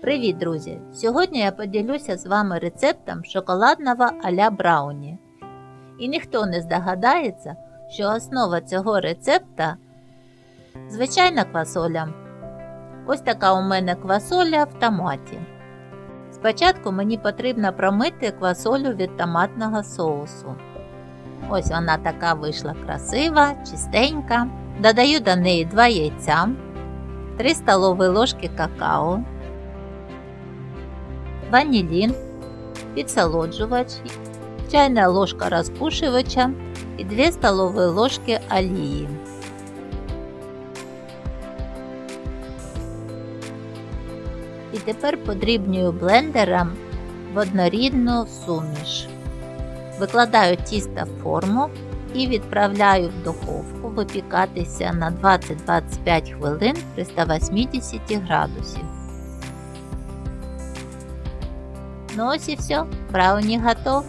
Привіт, друзі! Сьогодні я поділюся з вами рецептом шоколадного а-ля брауні. І ніхто не здогадається, що основа цього рецепта звичайна квасоля. Ось така у мене квасоля в томаті. Спочатку мені потрібно промити квасолю від томатного соусу. Ось вона така вийшла красива, чистенька. Додаю до неї 2 яйця, 3 столові ложки какао, ванілін, підсолоджувач, чайна ложка розпушувача і 2 столові ложки олії. І тепер подрібнюю блендером в однорідну суміш. Викладаю тісто в форму і відправляю в духовку випікатися на 20-25 хвилин при 180 градусів. Ну ось і все, брауні готов.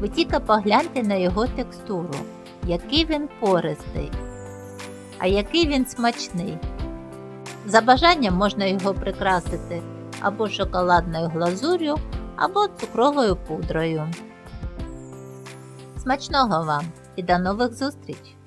Ви тільки погляньте на його текстуру, який він пористий, а який він смачний. За бажанням можна його прикрасити або шоколадною глазур'ю, або цукровою пудрою. Смачного вам і до нових зустріч!